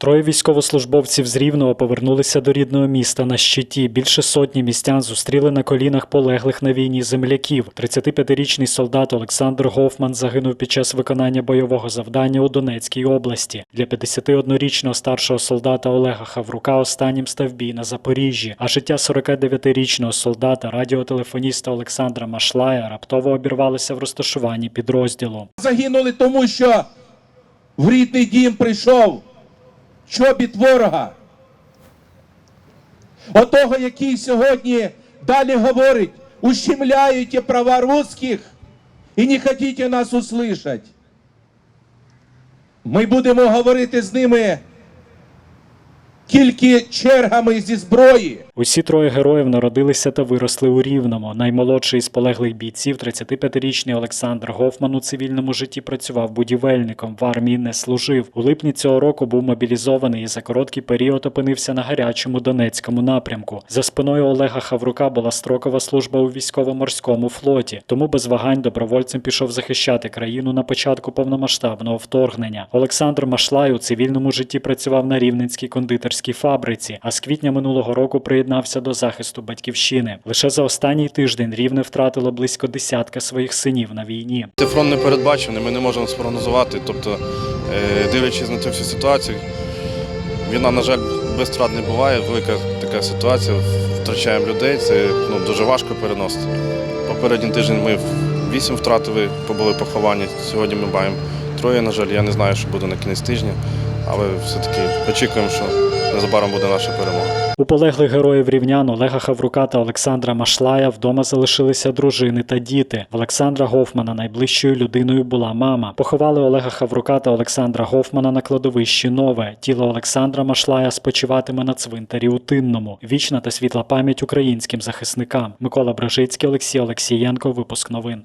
Троє військовослужбовців з Рівного повернулися до рідного міста на щиті. Більше сотні містян зустріли на колінах полеглих на війні земляків. 35-річний солдат Олександр Гофман загинув під час виконання бойового завдання у Донецькій області. Для 51-річного старшого солдата Олега Хаврука останнім став бій на Запоріжжі. А життя 49-річного солдата, радіотелефоніста Олександра Машлая раптово обірвалося в розташуванні підрозділу. загинули тому, що в рідний дім прийшов чобіт ворога. Отого, який сьогодні далі говорить, ущемляєте права русських і не хочете нас услышать. Ми будемо говорити з ними тільки чергами зі зброї. Усі троє героїв народилися та виросли у Рівному. Наймолодший із полеглих бійців, 35-річний Олександр Гофман, у цивільному житті працював будівельником, в армії не служив. У липні цього року був мобілізований і за короткий період опинився на гарячому Донецькому напрямку. За спиною Олега Хаврука була строкова служба у військово-морському флоті, тому без вагань добровольцем пішов захищати країну на початку повномасштабного вторгнення. Олександр Машлай у цивільному житті працював на рівненській кондитерській фабриці, а з квітня минулого року приєднався до захисту батьківщини. Лише за останній тиждень рівне втратило близько десятка своїх синів на війні. Цей фронт не передбачений, ми не можемо спрогнозувати. Тобто, е, дивлячись на цю всю ситуацію, війна, на жаль, без втрат не буває. Велика така ситуація, втрачаємо людей, це ну, дуже важко переносити. Попередній тиждень ми вісім втратили, побули поховані. Сьогодні ми маємо троє, на жаль, я не знаю, що буде на кінець тижня, але все-таки очікуємо, що незабаром буде наша перемога. У полеглих героїв рівнян Олега Хаврука та Олександра Машлая вдома залишилися дружини та діти. В Олександра Гофмана найближчою людиною була мама. Поховали Олега Хаврука та Олександра Гофмана на кладовищі Нове. Тіло Олександра Машлая спочиватиме на цвинтарі у Тинному. Вічна та світла пам'ять українським захисникам. Микола Брижицький, Олексій Олексієнко. Випуск новин.